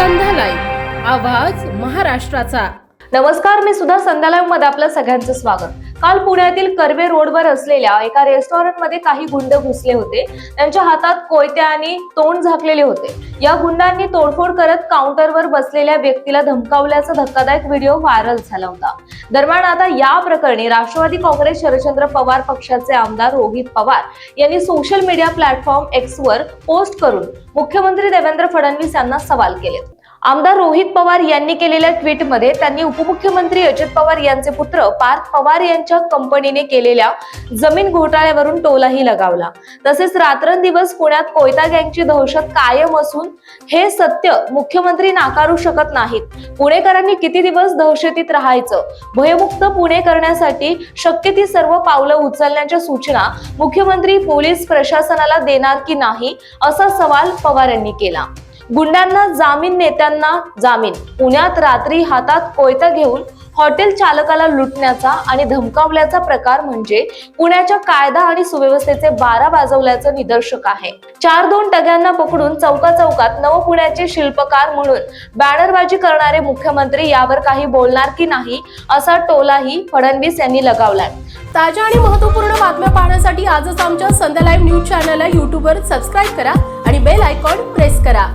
आवाज महाराष्ट्राचा. नमस्कार मी सुद्धा संध्यालायमध्ये आपलं सगळ्यांचं स्वागत. काल पुण्यातील कर्वे रोडवर असलेल्या एका रेस्टॉरंटमध्ये काही गुंड घुसले होते. त्यांच्या हातात कोयत्या आणि तोंड झाकलेले होते. या गुंडांनी तोडफोड करत काउंटरवर बसलेल्या व्यक्तीला धमकावल्याचा धक्कादायक व्हिडिओ व्हायरल झाला होता. दरम्यान आता या प्रकरणी राष्ट्रवादी काँग्रेस शरदचंद्र पवार पक्षाचे आमदार रोहित पवार यांनी सोशल मीडिया प्लॅटफॉर्म एक्स वर पोस्ट करून मुख्यमंत्री देवेंद्र फडणवीस यांना सवाल केले. आमदार रोहित पवार यांनी केलेल्या ट्विटमध्ये त्यांनी उपमुख्यमंत्री अजित पवार यांचे पुत्र पार्थ पवार यांच्या कंपनीने केलेल्या जमीन घोटाळ्यावरून टोलाही लगावला. तसेच रात्रंदिवस पुण्यात कोयता गँगची दहशत कायम असून हे सत्य मुख्यमंत्री नाकारू शकत नाहीत. पुणेकरांनी किती दिवस दहशतीत राहायचं? भयमुक्त पुणे करण्यासाठी शक्य ती सर्व पावलं उचलण्याच्या सूचना मुख्यमंत्री पोलीस प्रशासनाला देणार की नाही असा सवाल पवार यांनी केला. गुंडांना जामीन नेत्यांना जामीन. पुण्यात रात्री हातात कोयता घेऊन हॉटेल चालकाला लुटण्याचा आणि धमकावल्याचा प्रकार म्हणजे पुण्याच्या कायदा आणि सुव्यवस्थेचे बारा वाजवल्याचं निदर्शक आहे. चार दोन टग्यांना पकडून चौका चौकात नव पुण्याचे शिल्पकार म्हणून बॅनरबाजी करणारे मुख्यमंत्री यावर काही बोलणार की नाही असा टोलाही फडणवीस यांनी लगावलाय. ताज्या आणि महत्त्वपूर्ण बातम्या पाहण्यासाठी आजच आमच्या संध्या लाईव्ह न्यूज चॅनलला यूट्यूबवर सबस्क्राईब करा आणि बेल आयकॉन प्रेस करा.